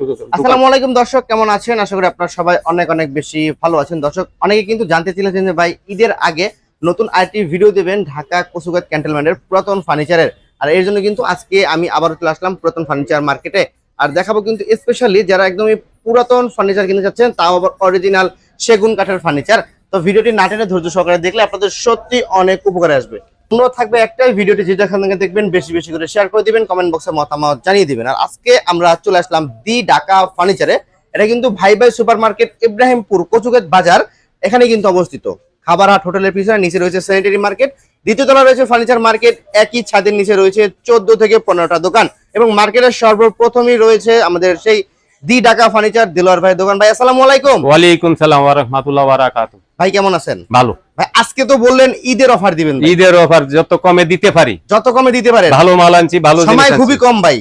আসসালামু আলাইকুম দর্শক, কেমন আছেন? আশা করি আপনারা সবাই অনেক অনেক বেশি ভালো আছেন। দর্শক, অনেকে কিন্তু জানতে চেয়েছেন যে ভাই, ঈদের আগে নতুন আরেকটি ভিডিও দেবেন ঢাকা কসুগাত ক্যান্টনমেন্টের পুরাতন ফার্নিচারের। আর এর জন্য কিন্তু আজকে আমি আবারও চলে আসলাম পুরাতন ফার্নিচার মার্কেটে। আর দেখাবো কিন্তু স্পেশালি যারা একদমই পুরাতন ফার্নিচার কিনতে চাচ্ছেন, তাও আবার অরিজিনাল সেগুন কাঠের ফার্নিচার। তো ভিডিওটি না টেনে ধৈর্য সহকারে দেখলে আপনাদের সত্যি অনেক উপকারে আসবে। অনুরোধ থাকবে একটাই ভিডিওটি যে যেখান থেকে দেখবেন বেশি বেশি করে শেয়ার করে দিবেন কমেন্ট বক্সে মতামত জানিয়ে দিবেন। আর আজকে আমরা চলে আসলাম দি ঢাকা ফার্নিচারে এটা কিন্তু ভাই ভাই সুপার মার্কেট ইব্রাহিমপুর কচুগেট বাজার, এখানে কিন্তু অবস্থিত। খাবার হাট, হোটেলের পিছনে, নিচে রয়েছে স্যানিটারি মার্কেট দ্বিতীয় তলা রয়েছে ফার্নিচার মার্কেট একই ছাদের নিচে রয়েছে চোদ্দ থেকে পনেরোটা দোকান। এবং মার্কেটের সর্বপ্রথমই রয়েছে আমাদের সেই দি ঢাকা ফার্নিচার দিলোয়ার ভাই দোকান। ভাই, আসসালামু আলাইকুম। ওয়ালাইকুম সালাম রাহমাতুল্লাহ বারাকাতুহু। ভাই কেমন আছেন? ভালো। ভাই আজকে তো বললেন ঈদের অফার দিবেন ঈদের অফার যত কমে দিতে পারি। যত কমে দিতে পারেন। ভালো মাল আনছি ভালো সময় খুবই কম ভাই।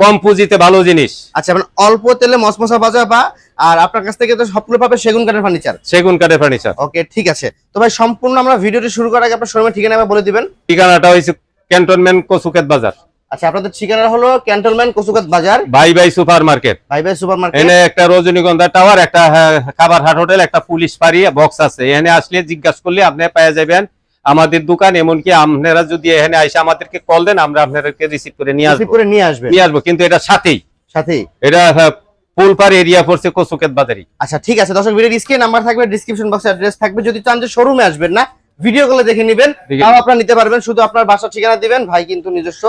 কম পুঁজিতে ভালো জিনিস। আচ্ছা মানে অল্প তেলে মসমসা বাজা বা আর আপনার কাছ থেকে তো সবগুলো পাবে সেগুন কাঠের ফার্নিচার সেগুন কাঠের ফার্নিচার ওকে ঠিক আছে। তো ভাই সম্পূর্ণ আমরা ভিডিওটি শুরু করার আগে আপনার শোরুমের ঠিকানা বলে দিবেন। ঠিকানাটা হয়েছে ক্যান্টনমেন্ট কসুকেত বাজার। আচ্ছা আপনাদের ঠিকানা হলো ক্যান্টনমেন্ট কসুকাত বাজার। বাই বাই সুপার মার্কেট ভাই ভাই সুপার মার্কেট এনে একটা রজনীগন্ধা টাওয়ার একটা হ্যাঁ, খাবার হাট হোটেল একটা পুলিশ ফাঁড়ি বক্স আছে। এখানে আসলে জিজ্ঞাসা করলে আপনি পেয়ে যাবেন আমাদের দোকান এমনকি আপনারা যদি এখানে আইসে আমাদেরকে কল দেন আমরা আপনাদেরকে রিসিভ করে নিয়ে আসব। করে নিয়ে আসবে নিয়ে আসব কিন্তু এটা সাথেই। সাথে এটা হ্যাঁ, পুলপার এরিয়া পড়ছে কসুকেত বাজারি আচ্ছা ঠিক আছে দর্শক ভিডিও স্ক্রিন নাম্বার থাকবে ডিসক্রিপশন বক্সে অ্যাড্রেস থাকবে। যদি চান যে শোরুমে আসবেন না ভিডিও কলে দেখে নেবেন। তাও আপনারা নিতে পারবেন শুধু আপনার বাসার ঠিকানা দিবেন। ভাই কিন্তু নিজস্ব।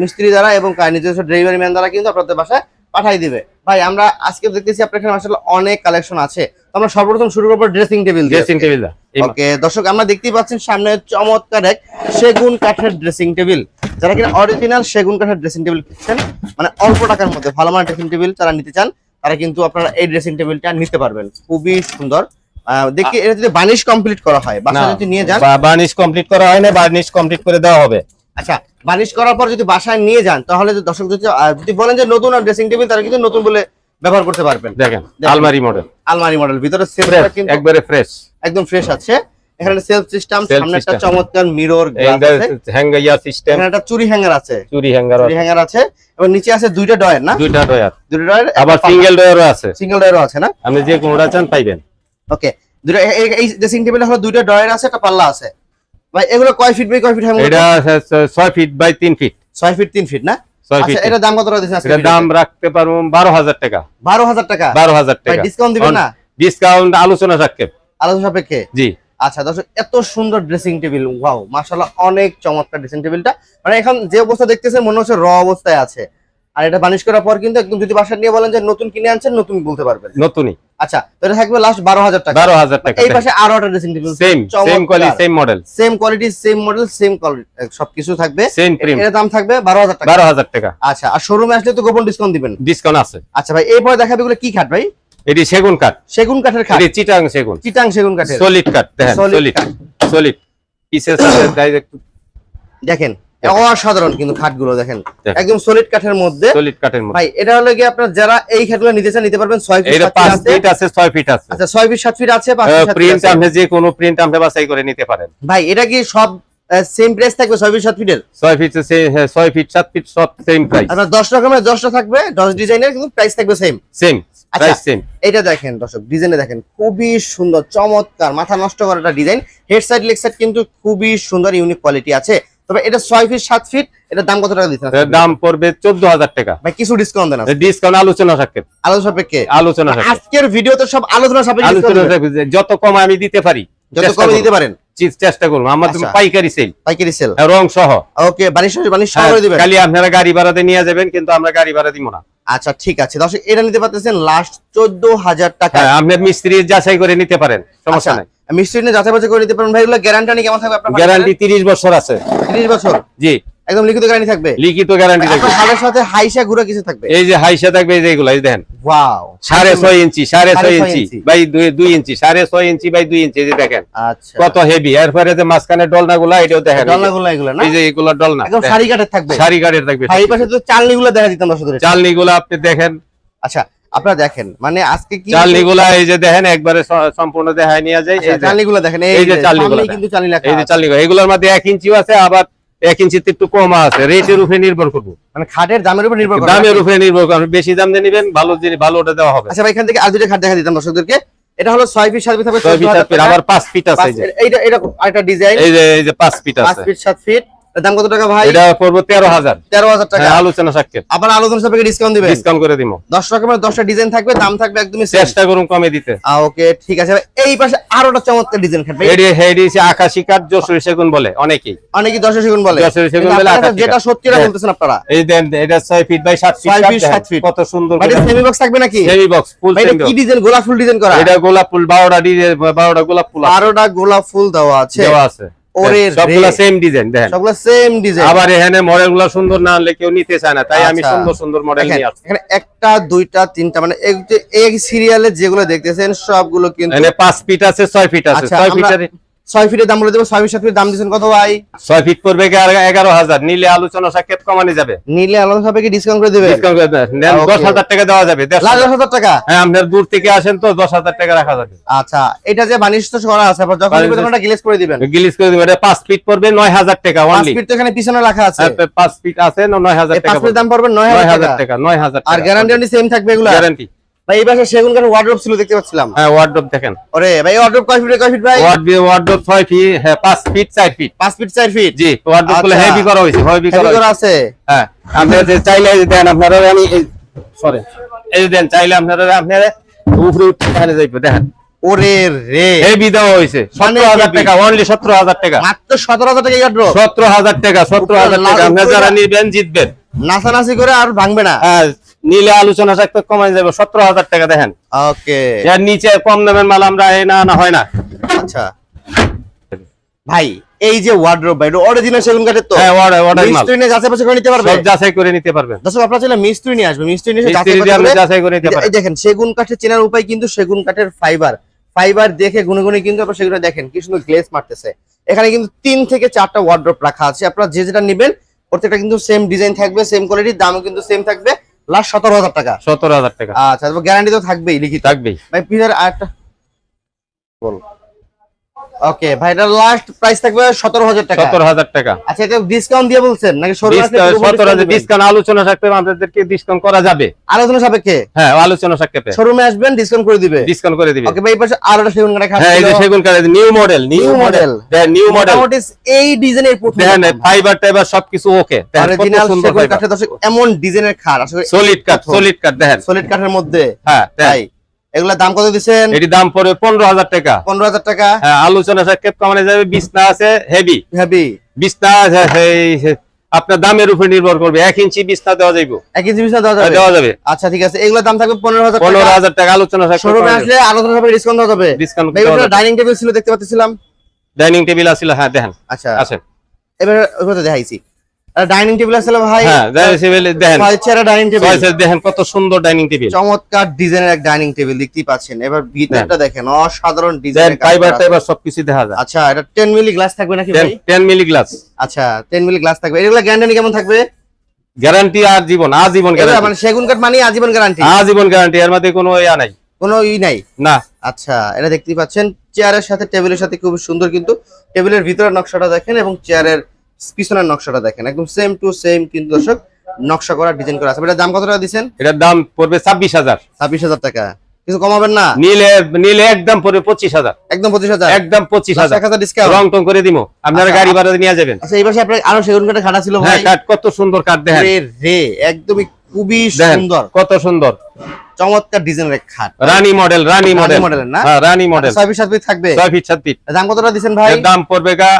মিস্ত্রি দ্বারা এবং নিজস্ব ডেলিভারি ম্যান দ্বারা কিন্তু আপনাদের বাসায় পাঠাই দিবে। ভাই আমরা আজকে দেখতেছি আপনার এখানে আসলে অনেক কালেকশন আছে। তো আমরা সর্বপ্রথম শুরু করব dressing table dressing table okay দর্শক আমরা দেখতেই পাচ্ছেন সামনে চমৎকার এক সেগুন কাঠের ড্রেসিং টেবিল যারা কিনা অরিজিনাল সেগুন কাঠের ড্রেসিং টেবিল কিনছেন মানে অল্প টাকার মধ্যে ভালো মানের ড্রেসিং টেবিল যারা নিতে চান তারা কিন্তু আপনারা এই ড্রেসিং টেবিলটা নিতে পারবেন। খুবই সুন্দর। দেখি এটা যদি বানিশ কমপ্লিট করা হয় বাসা যদি নিয়ে যান। বার্নিশ কমপ্লিট করা হয় না বার্নিশ কমপ্লিট করে দেওয়া হবে। আচ্ছা বানিশ করার পর যদি বাসায় নিয়ে যান তাহলে দর্শক যদি বলেন যে নতুন ড্রেসিং টেবিল তারা কিন্তু নতুন বলে ব্যবহার করতে পারবেন। দেখেন। আলমারি মডেল আলমারি মডেল ভিতরে একবারে ফ্রেশ একদম ফ্রেশ আছে। এখানে সেলফ সিস্টেম সামনে একটা চমৎকার মিরর গ্লাস আছে। হ্যাঙ্গাইয়া সিস্টেম এখানে একটা চুরি হ্যাঙ্গার আছে। চুরি হ্যাঙ্গার চুরি হ্যাঙ্গার আছে। এবং নিচে আছে দুইটা ডয়ার না? দুইটা ডয়ার দুইটা ডয়ার আবার সিঙ্গেল ডয়ারও আছে। সিঙ্গেল ডয়ারও আছে না? আপনি যে কোনটা চান পাইবেন। ওকে এ- এই ড্রেসিং টেবিলে হলো দুইটা ডয়ার আছে একটা পাল্লা আছে। ভাই এগুলো কয় ফিট বাই কয় ফিট এটা ছয় ফিট বাই তিন ফিট ছয় ফিট তিন ফিট না? আচ্ছা এটা দাম কত দিচ্ছেন এটার দাম রাখতে পারব বারো হাজার টাকা। বারো হাজার টাকা? বারো হাজার ভাই টাকা। ডিসকাউন্ট দিবেন না? ডিসকাউন্ট আলোচনা রাখতে আলোচনা সাপেক্ষে? জি। আচ্ছা দর্শক এত সুন্দর ড্রেসিং টেবিল ওয়াও মাশাআল্লাহ অনেক চমৎকার ড্রেসিং টেবিলটা মানে এখন যে অবস্থা দেখতেছেন মনে হচ্ছে র অবস্থায় আছে। আর এটা বানিশ করার পর কিন্তু একদম যদি বাসা নিয়ে বলেন যে নতুন কিনে আনছেন নতুন বলতে পারবেন। নতুনই। আচ্ছা তো এটা থাকবে লাস্ট বারো হাজার টাকা। বারো হাজার টাকা এই পাশে আরও একটা dressing table same same quality same model same quality same model same quality সবকিছু থাকবে। সেম প্রিম এর দাম থাকবে বারো হাজার টাকা। বারো হাজার টাকা। আচ্ছা আর শোরুমে আসলে তো গোপন ডিসকাউন্ট দিবেন। ডিসকাউন্ট আছে। আচ্ছা ভাই এরপরে দেখাবে এগুলো কি কাঠ ভাই? এটি সেগুন কাঠ সেগুন কাঠের খাট। এটি চিটাং সেগুন। চিটাং সেগুন কাঠের। সলিড কাঠ দেখেন সলিড। সলিড। পিসের সাথে ডাইরেক্ট দেখেন অসাধারণ কিন্তু খাটগুলো দেখেন। দেখেন। একদম সলিড কাঠের মধ্যে। সলিড কাঠের মধ্যে। ভাই এটা হলো কি আপনার যারা এই খাটগুলো নিতে চান নিতে পারবেন ছয় ফিট এটা সাত পাঁচ ফিট আছে ফিট আছে। ছয় ফিট আছে। আচ্ছা ছয় ফিট সাত ফিট আছে পাঁচ ফিট প্রিন্ট আপনি যে কোনো প্রিন্ট আপনি বাছাই করে নিতে পারেন। ভাই এটা কি সব সেম প্রাইস থাকবে ছয় ফিট সাত ফিটের? ছয় ফিট ছয় ফিট সাত ফিট সব সেম প্রাইস আপনার দশ রকমের দশটা থাকবে দশ ডিজাইনের কিন্তু প্রাইস থাকবে সেম সেম আচ্ছা। প্রাইস সেম এটা দেখেন দর্শক ডিজাইনে দেখেন খুবই সুন্দর চমৎকার মাথা নষ্ট করা একটা design head side leg side কিন্তু খুবই সুন্দর ইউনিক কোয়ালিটি আছে। তবে এটা ছয় ফিট সাত ফিট এটার দাম কত টাকা দিচ্ছেন দাম পড়বে চোদ্দ হাজার টাকা। ভাই কিছু ডিসকাউন্ট দেন ডিসকাউন্ট আলোচনা সাপেক্ষে। আলোচনা সাপেক্ষে? আলোচনা আজকের ভিডিওতে সব আলোচনা সাপেক্ষে যত কম আমি দিতে পারি যত কম দিতে পারেন। চেষ্টা করব আমার আচ্ছা। পাইকারি সেল পাইকারি সেল রং সহ। ওকে বানিশ বানিশ সহ করে দিবেন? খালি আপনারা গাড়ি ভাড়াতে নিয়ে যাবেন কিন্তু আমরা গাড়ি ভাড়া দিব না। আচ্ছা ঠিক আছে। দর্শক এটা নিতে পারতেছেন লাস্ট চোদ্দ হাজার টাকা। আপনি আপনার মিস্ত্রি যাচাই করে নিতে পারেন সমস্যা আচ্ছা নাই। মিস্ত্রি নিয়ে যাচাই বাছাই করে নিতে পারেন। ভাই এগুলো গ্যারান্টি কেমন থাকবে আপনার গ্যারান্টি তিরিশ বছর আছে। তিরিশ বছর? জি। একদম লিখিত গ্যারান্টি থাকবে লিখিত গ্যারান্টি থাকবে আপনার সাথে হাইসা ঘুরে কিছু থাকবে এই যে হাইসা থাকবে এই যে এগুলো এই দেখেন ওয়াও সাড়ে ছয় ইঞ্চি সাড়ে সাড়ে ছয় ছয় ইঞ্চি ইঞ্চি। বাই দুই দুই ইঞ্চি সাড়ে ছয় ইঞ্চি বাই দুই ইঞ্চি এই যে দেখেন আচ্ছা কত হেভি এরপরে যে মাঝখানে ডলনাগুলা এটাও দেখেন এগুলো না এই যে এগুলো ডলনা একদম সারি কাঠের থাকবে সারি থাকবে এই পাশে তো চালনি গুলো দেখা দিতাম আপনি দেখেন আচ্ছা আপনারা দেখেন মানে আজকে কি চালনি গুলা এই যে দেখেন একবারে সম্পূর্ণ দেখায় নিয়ে যায় এই যে- চালনি গুলো দেখেন এই যে চালনিগুলো কিন্তু চালনি এই যে আছে। চালনি গুলো এগুলোর মধ্যে এক ইঞ্চিও আছে আবার এক ইঞ্চিতে একটু কম আছে। রেটের উপরে নির্ভর করব। মানে খাটের দামের উপর নির্ভর দামের উপরে নির্ভর করব। বেশি দাম দিয়ে নিবেন ভালো জিনিস ভালো ওটা দেওয়া হবে। আচ্ছা ভাই এখান থেকে আর দুটো খাট দেখা দিতাম দর্শকদেরকে। এটা হলো ছয় ফিট সাত ফিট হবে ছয় ফিট 14,000 সাত ফিট, টাকা। আবার পাঁচ ফিট আছে এইটা এটা আরেকটা ডিজাইন এই যে এই যে পাঁচ ফিট পাঁচ আছে। ফিট সাত ফিট এর দাম কত টাকা ভাই? এটা হাজার। তেরো হাজার টাকা। হ্যাঁ, আলোচনা সাক্ষেপ। আবার আলোচনা সাপেক্ষে ডিসকাউন্ট দিবেন? ডিসকাউন্ট করে দিব দশ রকমের দশটা ডিজাইন থাকবে দাম থাকবে একদমই চেষ্টা করুন কমে দিতে। ওকে ঠিক আছে। এই পাশে আরও একটা চমৎকার ডিজাইন ভাই এডি হেডি আকাশি কাঠ যশোরী সেগুন বলে অনেকেই। অনেকেই দশ সেগুন বলে। সেগুন বলে আকাশি যেটা। সত্যিটা হ্যাঁ। বলতেছেন আপনারা। এই দেন এটা ছয় ফিট বাই সাত ফিট ছয় ফিট, দেখেন, সাত ফিট। কত সুন্দর ভাই সেমি বক্স থাকবে নাকি? সেমি বক্স ফুল এটা কি ডিজাইন গোলাপ ফুল ডিজাইন করা? এটা গোলাপ ফুল বারোটা ডিজাইন বারোটা গোলাপ ফুল আছে, বারোটা গোলাপ ফুল দেওয়া আছে। দেওয়া আছে। ওরে সবগুলা সেম ডিজাইন দেখেন। সবগুলো সেম ডিজাইন আবার এখানে মডেলগুলা সুন্দর না হলে কেউ নিতে চায় না তাই আমি আচ্ছা। সুন্দর সুন্দর মডেল নিয়ে আসছি। এখানে একটা দুইটা তিনটা মানে এই সিরিয়ালে যেগুলো দেখতেছেন সবগুলো কিন্তু এখানে পাঁচ ফিট আছে ছয় ফিট আছে আচ্ছা, ছয় ফিট ফিটের ছয় ফিটের দাম বলে দেবো ছয় ফিট সাত ফিটের দাম দিচ্ছেন কত ভাই? ছয় ফিট পড়বে এগারো হাজার। নিলে আলোচনা সাক্ষেপ কমানো যাবে। নিলে ভাবে কি ডিসকাউন্ট করে দেবে? ডিসকাউন্ট করে. দশ হাজার টাকা দেওয়া যাবে দশ হাজার টাকা? হ্যাঁ আপনার দূর থেকে আসেন তো দশ হাজার টাকা রাখা যাবে। আচ্ছা এটা যে বানিশ তো করা আছে যখন নিবেন করে দিবেন। গিলিস করে দিবেন এটা পাঁচ ফিট পড়বে নয় হাজার টাকা পাঁচ ফিট তো এখানে পিছনে রাখা আছে। পাঁচ ফিট আছে নয় হাজার এই পাঁচ টাকা ফিটের দাম পড়বে। নয় হাজার টাকা। টাকা নয় হাজার আর গ্যারান্টি সেম থাকবে এগুলো? গ্যারান্টি ভাই এই পাশে সেগুন কাঠের ওয়ার্ডরোব ছিল দেখতে পাচ্ছিলাম। হ্যাঁ ওয়ার্ডরোব দেখেন। ওরে ভাই ওয়ার্ডরোব কয় ফিট কয় ফিট ভাই? ওয়ার্ডরোব ছয় ফিট হ্যাঁ পাঁচ ফিট চার ফিট পাঁচ ফিট চার ফিট জি গুলো আচ্ছা। হেভি করা হয়েছে হেভি হেভি করা আছে? হ্যাঁ আপনারা যে চাইলে দেন আপনারা আমি সরি এই দেন চাইলে আপনারা আপনারা উপরে যাইবে দেখেন। ওরে রে। হেভি দেওয়া হয়েছে মানে সতেরো হাজার টাকা অনলি সতেরো হাজার টাকা। মাত্র সতেরো হাজার টাকা সতেরো হাজার টাকা সতেরো হাজার টাকা আপনারা যারা নিবেন জিতবেন। নাচানাচি করে আর ভাঙবে না। হ্যাঁ নিলে আলোচনা সাক্ষেপ কমাই যাবে। সতেরো হাজার টাকা দেখেন। ওকে। এর নিচে কম দামের মাল আমরা এ না না হয় না। আচ্ছা। ভাই এই যে ওয়ার্ডরোব ভাই অরিজিনাল সেগুন কাঠের তো? হ্যাঁ অর্ডার মিস্ত্রি নিয়ে যাচাই করে নিতে পারবে? সব যাচাই করে নিতে পারবেন। দর্শক আপনারা চাইলে মিস্ত্রি নিয়ে আসবে মিস্ত্রি নিয়ে যাচাই করে নিতে এই দেখেন সেগুন কাঠের চেনার উপায় কিন্তু সেগুন কাঠের ফাইবার ফাইবার দেখে গুনে গুনে কিন্তু আপনারা সেগুলো দেখেন কি সুন্দর গ্লেজ মারতেছে। এখানে কিন্তু তিন থেকে চারটা ওয়ার্ড্রপ রাখা আছে। আপনারা যে যেটা নেবেন প্রত্যেকটা কিন্তু সেম ডিজাইন থাকবে সেম কোয়ালিটির দামও কিন্তু সেম থাকবে। লাস্ট সতেরো হাজার টাকা। সতেরো হাজার টাকা। আচ্ছা গ্যারান্টি তো থাকবেই লিখিত। থাকবেই। ভাই পিজার আরেকটা বল। ওকে ভাই এটা লাস্ট প্রাইস থাকবে সতেরো হাজার টাকা। সতেরো হাজার টাকা। আচ্ছা এটা ডিসকাউন্ট দিয়ে বলছেন? নাকি শোরুমে সতেরো হাজার ডিসকাউন্ট আলোচনা সাক্ষেপে আপনাদেরকে ডিসকাউন্ট করা যাবে। আলোচনা সাপেক্ষে? হ্যাঁ আলোচনা সাক্ষেপে শোরুমে আসবেন ডিসকাউন্ট করে দিবে। ডিসকাউন্ট করে দিবে। ওকে ভাই পাশে আরও একটা সেগুন খাট হ্যাঁ এই যে সেগুন কাঠের new model new model model। New model মোটামুটি এই ডিজাইনের প্রথম দেখেন ফাইবার টাইবার সবকিছু ওকে অরিজিনাল সুন্দর সেগুন এমন ডিজাইনের খাট আসলে সলিড কাঠ। সলিড কাঠ দেখেন। সলিড কাঠের মধ্যে। হ্যাঁ তাই এগুলা দাম কত দিচ্ছেন? এটি দাম পড়বে পনেরো হাজার টাকা। পনেরো হাজার টাকা। হ্যাঁ আলোচনা সাক্ষেপ কমানো যাবে বিছনা আছে হেভি হেভি বিছনা আপনার দামের উপর নির্ভর করবে এক ইঞ্চি বিছনা দেওয়া যাইব। এক ইঞ্চি বিছনা দেওয়া যাবে? দেওয়া যাবে। আচ্ছা ঠিক আছে। এগুলোর দাম থাকবে পনেরো হাজার পনেরো টাকা হাজার টাকা আলোচনা শোরুমে আসলে আলোচনা ডিসকাউন্ট দেওয়া যাবে। ডিসকাউন্ট ডাইনিং টেবিল ছিল দেখতে পাচ্ছিলাম। ডাইনিং টেবিল আছিল হ্যাঁ দেখেন। আচ্ছা। আছেন এবার দেখাইছি। ডাইনিং টেবিল আসলে ভাই। হ্যাঁ দেখেন। ছয় চেয়ারের ডাইনিং টেবিল ছয় দেখেন কত সুন্দর ডাইনিং টেবিল চমৎকার ডিজাইনের এক ডাইনিং টেবিল দেখতেই পাচ্ছেন। এবার ভিতরটা দেখেন অসাধারণ ডিজাইন ফাইবার টাইবার সবকিছু দেখা যায়। আচ্ছা এটা টেন মিলি গ্লাস থাকবে নাকি ভাই? টেন মিলি গ্লাস আচ্ছা টেন মিলি গ্লাস থাকবে। এগুলো গ্যারান্টি কেমন থাকবে? গ্যারান্টি আর জীবন আজীবন গ্যারান্টি মানে সেগুন কাঠ মানে আজীবন গ্যারান্টি আজীবন গ্যারান্টি এর মধ্যে কোনো ইয়া নাই। কোনো ই নাই? না। আচ্ছা এটা দেখতেই পাচ্ছেন। চেয়ারের সাথে টেবিলের সাথে খুব সুন্দর কিন্তু টেবিলের ভিতরের নকশাটা দেখেন এবং চেয়ারের পিছনের নকশাটা দেখেন একদম সেম টু সেম কিন্তু দর্শক নকশা করা ডিজাইন করা আছে। এটা দাম কত টাকা দিচ্ছেন? এটার দাম পড়বে ছাব্বিশ হাজার। ছাব্বিশ হাজার টাকা। কিছু কমাবেন না? নিলে নিলে একদম পড়বে পঁচিশ হাজার। একদম পঁচিশ হাজার? একদম পঁচিশ হাজার। এক হাজার ডিসকাউন্ট রং টং করে দিব আপনারা আচ্ছা, গাড়ি ভাড়া নিয়ে যাবেন। আচ্ছা এই পাশে আপনার আরও সেগুন কাঠে খাটা ছিল হ্যাঁ ভাই কাঠ কত সুন্দর কাঠ দেখেন। রে রে একদমই খুবই সুন্দর। কত সুন্দর। চমৎকার ডিজাইনের খাট। রানী মডেল রানী রানী মডেল না? হ্যাঁ রানী মডেল ছয় পিস সাত পিস থাকবে? ছয় ফিট সাত ফিট। দাম কতটা দিচ্ছেন ভাই? এর দাম পড়বে গা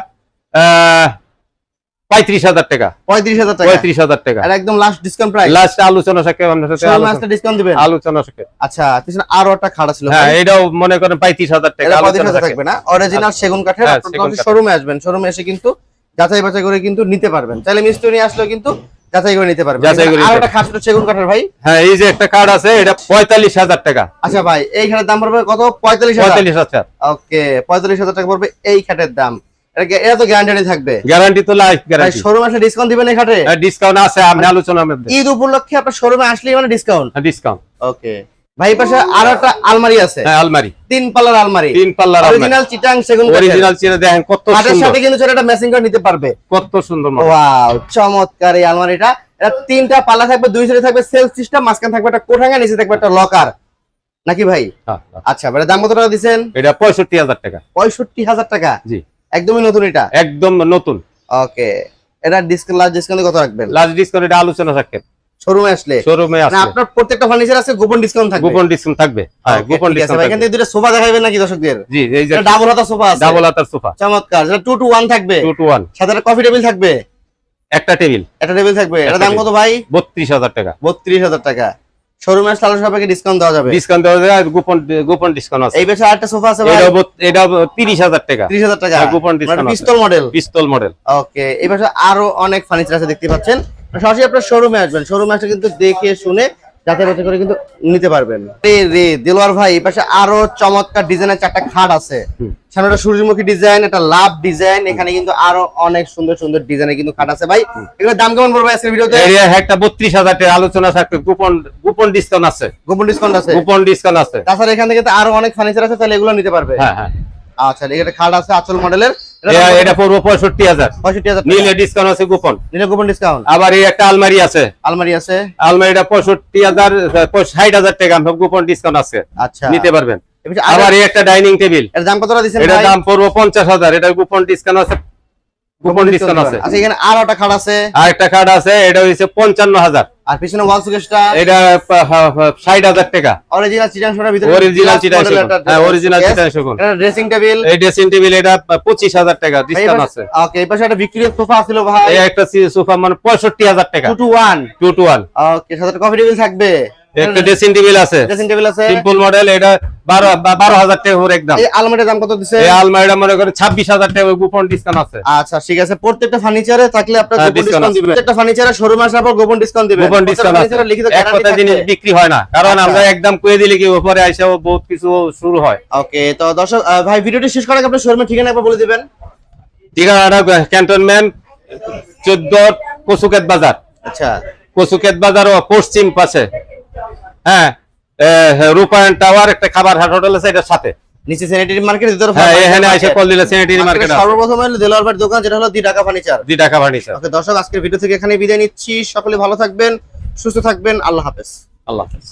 পঁয়ত্রিশ হাজার টাকা। পঁয়ত্রিশ হাজার টাকা। পঁয়ত্রিশ হাজার টাকা। আর একদম লাস্ট ডিসকাউন্ট প্রাইস লাস্ট আলোচনা সাথে আপনার সাথে শোরুমে আলোচনা- আসলে ডিসকাউন্ট দিবেন? আলোচনা সাথে। আচ্ছা পিছনে আরও একটা খাড়া ছিল হ্যাঁ এটাও মনে করেন পঁয়ত্রিশ হাজার টাকা আলোচনা থাকবে না। অরিজিনাল সেগুন কাঠের হ্যাঁ, সেগুন কাঠের। শোরুমে আসবেন। শোরুমে এসে কিন্তু যাচাই বাছাই করে কিন্তু নিতে পারবেন। চাইলে মিস্ত্রি নিয়ে আসলেও কিন্তু যাচাই করে নিতে পারবেন। যাচাই করে আর একটা খাট সেগুন কাঠের ভাই। হ্যাঁ এই যে একটা কার্ড আছে এটা পঁয়তাল্লিশ হাজার টাকা। আচ্ছা ভাই এই খাটের দাম পড়বে কত? পঁয়তাল্লিশ হাজার। পঁয়তাল্লিশ হাজার। ওকে পঁয়তাল্লিশ হাজার টাকা পড়বে এই খাটের দাম। এটা তো গ্যারান্টি থাকবে। গ্যারান্টি তো লাইফ গ্যারান্টি শোরুমে আসলে ডিসকাউন্ট দিবেন এই খাটে? ডিসকাউন্ট আছে আপনি আলোচনার মধ্যে। ঈদ উপলক্ষে আপনার শোরুমে আসলেই মানে ডিসকাউন্ট ডিসকাউন্ট ওকে ভাই পাশে আরও একটা আলমারি আছে। হ্যাঁ আলমারি। তিন পাল্লার আলমারি। তিন পাল্লার আলমারি। অরিজিনাল চিটাং সেগুন অরিজিনাল চিরা দেখেন কত কাঠের সুন্দর। সাথে কিন্তু ছোট ম্যাচিং করে নিতে পারবে। কত সুন্দর ওয়াও চমৎকার এই আলমারিটা। এটা তিনটা পাল্লা থাকবে দুই সাইডে থাকবে সেলফ সিস্টেম মাঝখানে থাকবে একটা কোঠাঙ্গা নিচে থাকবে একটা লকার নাকি ভাই? হ্যাঁ, হ্যাঁ। আচ্ছা দাম কত টাকা দিচ্ছেন? এটা পঁয়ষট্টি হাজার টাকা। পঁয়ষট্টি হাজার টাকা। জি। একদমই নতুন এটা? একদম নতুন। ওকে। এটা ডিসকাউন্ট লাস্ট ডিসকাউন্ট কত রাখবেন? লাস্ট ডিসকাউন্ট এটা আলোচনা থাকবে। শোরুমে আসলে? শোরুমে না আপনার প্রত্যেকটা ফার্নিচার আছে গোপন ডিসকাউন্ট থাকবে। গোপন ডিসকাউন্ট থাকবে। হ্যাঁ গোপন ডিসকাউন্ট এখান থেকে দুটো সোফা দেখাবেন নাকি দর্শকদের? জি এই যে ডাবল হাতা সোফা আছে। ডাবল হাতার সোফা চমৎকার। যেটা টু টু ওয়ান থাকবে। টু টু ওয়ান সাথে একটা কফি টেবিল থাকবে? একটা টেবিল একটা টেবিল থাকবে। এটা দাম কত ভাই? বত্রিশ হাজার টাকা। বত্রিশ হাজার টাকা। শোরুমে আসলে সাপেক্ষে ডিসকাউন্ট দেওয়া যাবে। ডিসকাউন্ট দেওয়া যাবে আর গোপন গোপন ডিসকাউন্ট আছে। এই বেশে আরেকটা সোফা আছে এটা এটা তিরিশ হাজার টাকা। ত্রিশ হাজার টাকা। আর গোপন discount. Pistol model pistol model okay এই পাশে আরও অনেক ফার্নিচার আছে দেখতে পাচ্ছেন। সরাসরি আপনার শোরুমে আসবেন। শোরুমে আসলে কিন্তু দেখে শুনে যাতে বাতে করে কিন্তু নিতে পারবেন। রে ভাই এই পাশে আরও চমৎকার ডিজাইনের চারটা খাট আছে। সামনে সূর্যমুখী ডিজাইন একটা লাভ ডিজাইন এখানে কিন্তু আরও অনেক সুন্দর সুন্দর ডিজাইনের কিন্তু খাট আছে। ভাই এগুলোর দাম কেমন পড়বে আজকের ভিডিওতে? একটা বত্রিশ হাজার টাকা আলোচনা থাকবে গোপন গোপন ডিসকাউন্ট আছে। গোপন ডিসকাউন্ট আছে? গোপন ডিসকাউন্ট আছে। তাছাড়া এখান থেকে তো আরও অনেক ফার্নিচার আছে তাহলে এগুলো নিতে পারবে? হ্যাঁ হ্যাঁ। আচ্ছা এটা খাট আছে আচল মডেলের এটা পড়ব পঁয়ষট্টি হাজার। পঁয়ষট্টি হাজার নিলে ডিসকাউন্ট আছে গোপন নিলে গোপন ডিসকাউন্ট আবার এই একটা আলমারি আছে। আলমারি আছে। আলমারিটা পঁয়ষট্টি হাজার ষাট হাজার টাকা আমরা গোপন ডিসকাউন্ট আছে। আচ্ছা। নিতে পারবেন। আবার এই একটা ডাইনিং টেবিলের দাম কতটা দিচ্ছেন এটার দাম পড়ব পঞ্চাশ হাজার। এটা গোপন ডিসকাউন্ট আছে। গোপন ডিসকাউন্ট আছে। আচ্ছা এখানে আরও একটা খাট আছে। আর একটা আছে এটা হচ্ছে পঞ্চান্ন হাজার। আর পিছনে ওয়াল সুকেশটা এটা ষাট হাজার টাকা। অরিজিনাল চিটাং সোনার ভিতরে অরিজিনাল চিটাং হ্যাঁ অরিজিনাল চিটাং এটা ড্রেসিং টেবিল এই ড্রেসিং টেবিল এটা পঁচিশ হাজার টাকা ডিসকাউন্ট আছে। ওকে এই পাশে একটা ভিক্টোরিয়া সোফা ছিল ভাই। এই একটা সোফা মানে পঁয়ষট্টি হাজার টাকা। 2 two 1 two two one okay সাথে কফি টেবিল থাকবে। একটা ড্রেসিং টেবিল আছে। ড্রেসিং টেবিল আছে। সিম্পল মডেল এটা বারো বা- বারো হাজার টাকা করে একদম। এই আলমারির দাম কত দিছে? এই আলমারিটা মনে করেন ছাব্বিশ হাজার টাকা গোপন ডিসকাউন্ট আছে। আচ্ছা ঠিক আছে। প্রত্যেকটা ফার্নিচারে থাকলে আপনার হ্যাঁ, গোপন ডিসকাউন্ট। দিবেন প্রত্যেকটা ফার্নিচারে শোরুমে আসার পর গোপন ডিসকাউন্ট দিবেন। গোপন ডিসকাউন্ট আছে। ফার্নিচারে লিখিত এক কথা জিনিস বিক্রি হয় না। কারণ আচ্ছা। আমরা একদম কয়ে দিলে কি উপরে আইসা বহুত কিছু শুরু হয়। ওকে তো দর্শক ভাই ভিডিওটি শেষ করার আগে আপনি শোরুমের ঠিকানা একবার বলে দিবেন। ঠিকানাটা ক্যান্টনমেন্ট চোদ্দ কচুকেত বাজার। আচ্ছা। কচুকেত বাজার ও পশ্চিম পাশে। হ্যাঁ রূপায়ণ টাওয়ার একটা খাবার হাট হোটেল আছে এটার সাথে। নিচে স্যানিটারি মার্কেট ভিতরে হ্যাঁ এখানে এসে কল দিলে স্যানিটারি মার্কেট সর্বপ্রথম হলো দোকান যেটা হলো the Dhaka furniture the Dhaka furniture okay দর্শক আজকের ভিডিও থেকে এখানে বিদায় নিচ্ছি। সকলে ভালো থাকবেন সুস্থ থাকবেন। আল্লাহ হাফেজ। আল্লাহ হাফেজ।